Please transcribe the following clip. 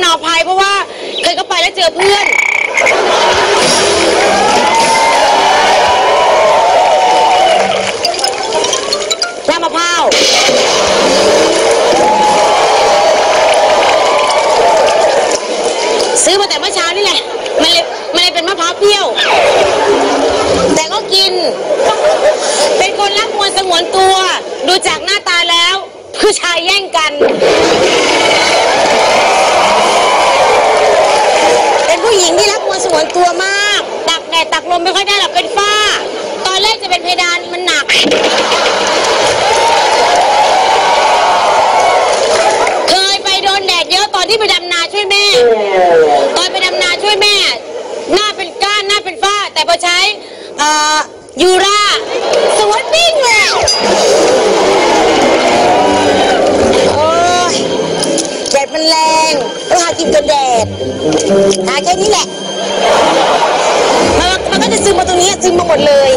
หน่อเพื่อนน้ำมะพร้าวซื้อมาแต่เมื่อเช้านี่แหละ มันเลยมันเลยเป็นมะพร้าวเปรี้ยว แต่ก็กิน เป็นคนรักมวลสงวนตัว ดูจากหน้าตาแล้ว ผู้ชายแย่งกัน วนตัวมากตักแดดตักลมไม่ค่อยได้หรอกเป็นฝ้า ตอนแรกจะเป็นเพดานมันหนัก เคยไปโดนแดดเยอะตอนที่ไปดำนาช่วยแม่ ตอนไปดำนาช่วยแม่ หน้าเป็นก้านหน้าเป็นฝ้า แต่พอใช้เอ่อยูราสวยปิ้งเลยโอ้ยแดดมันแรงต้อง หากินกันแดดหาแค่นี้แหละมันมันก็จะซึมมาตรงนี้ซึมมาหมดเลย